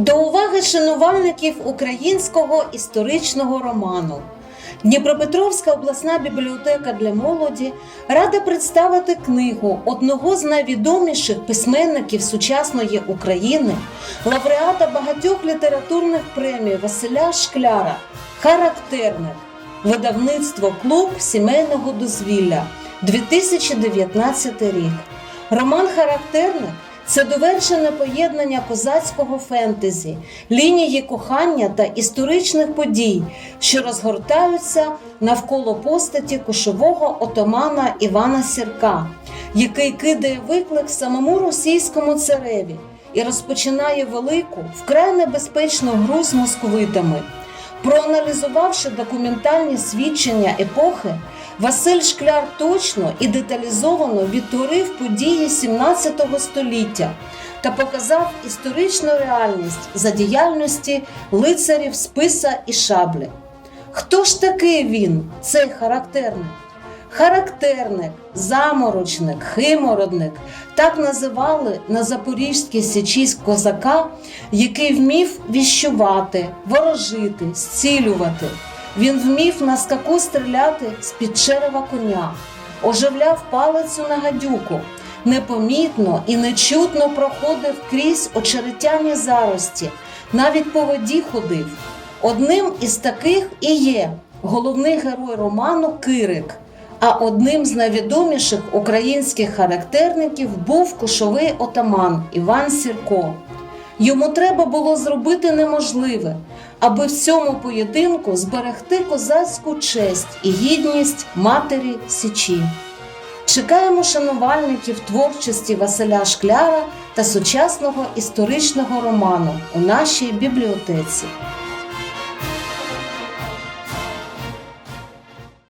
До уваги шанувальників українського історичного роману. Дніпропетровська обласна бібліотека для молоді рада представити книгу одного з найвідоміших письменників сучасної України, лауреата багатьох літературних премій Василя Шкляра Характерник, видавництво Клуб сімейного дозвілля 2019 рік. Роман Характерник це довершене поєднання козацького фентезі, лінії кохання та історичних подій, що розгортаються навколо постаті кошового отамана Івана Сірка, який кидає виклик самому російському цареві і розпочинає велику, вкрай небезпечну гру з московитами. Проаналізувавши документальні свідчення епохи, Василь Шкляр точно і деталізовано відтворив події 17 століття та показав історичну реальність за діяльності лицарів списа і шаблі. Хто ж такий він, цей характерник? Характерник, заморочник, химородник так називали на Запорізькій січі козака, який вмів віщувати, ворожити, зцілювати. Він вмів на скаку стріляти з-під черева коня, оживляв палицю на гадюку, непомітно і нечутно проходив крізь очеретяні зарості, навіть по воді ходив. Одним із таких і є головний герой роману Кирик. А одним з найвідоміших українських характерників був кошовий отаман Іван Сірко. Йому треба було зробити неможливе, аби в цьому поєдинку зберегти козацьку честь і гідність матері Січі. Чекаємо шанувальників творчості Василя Шкляра та сучасного історичного роману у нашій бібліотеці.